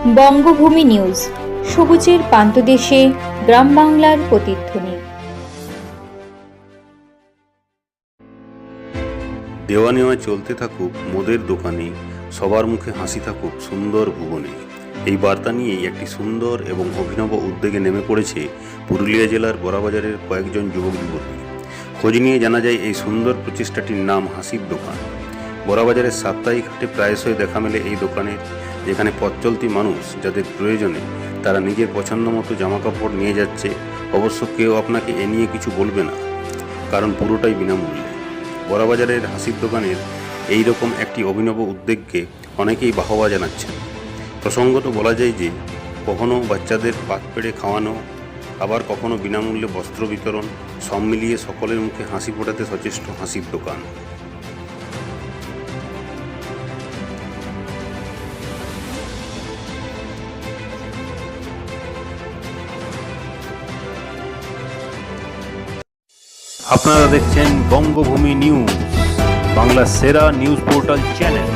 বঙ্গভূমি news, সবুজের পান্তদেশে গ্রাম বাংলার প্রতিধ্বনি। দেওয়া নেওয়া চলতে থাকুক মোদের দোকানে, সবার মুখে হাসি থাকুক সুন্দর ভুবনে। এই বার্তা নিয়েই একটি সুন্দর এবং অভিনব উদ্যোগে নেমে পড়েছে পুরুলিয়া জেলার বড়াবাজারের কয়েকজন যুবক যুবতী খোঁজ নিয়ে জানা যায়, এই সুন্দর প্রচেষ্টাটির নাম হাসির দোকান। বড়াবাজারের সাপ্তাহিক হাটে প্রায়শই দেখা মেলে এই দোকানের যেখানে পথচলতি মানুষ যাদের প্রয়োজনে তারা নিজের পছন্দ মতো জামাকাপড় নিয়ে যাচ্ছে। অবশ্য কেউ আপনাকে এ নিয়ে কিছু বলবে না, কারণ পুরোটাই বিনামূল্যে। বড়াবাজারের হাসির দোকানের এই রকম একটি অভিনব উদ্যোগকে অনেকেই বাহবা জানাচ্ছেন। প্রসঙ্গত বলা যায় যে কখনও বাচ্চাদের পাত পেড়ে খাওয়ানো, আবার কখনো বিনামূল্যে বস্ত্র বিতরণ, সব মিলিয়ে সকলের মুখে হাসি ফোটাতে সচেষ্ট হাসির দোকান। আপনারা দেখছেন বঙ্গভূমি নিউজ বাংলা সেরা নিউজ পোর্টাল চ্যানেল।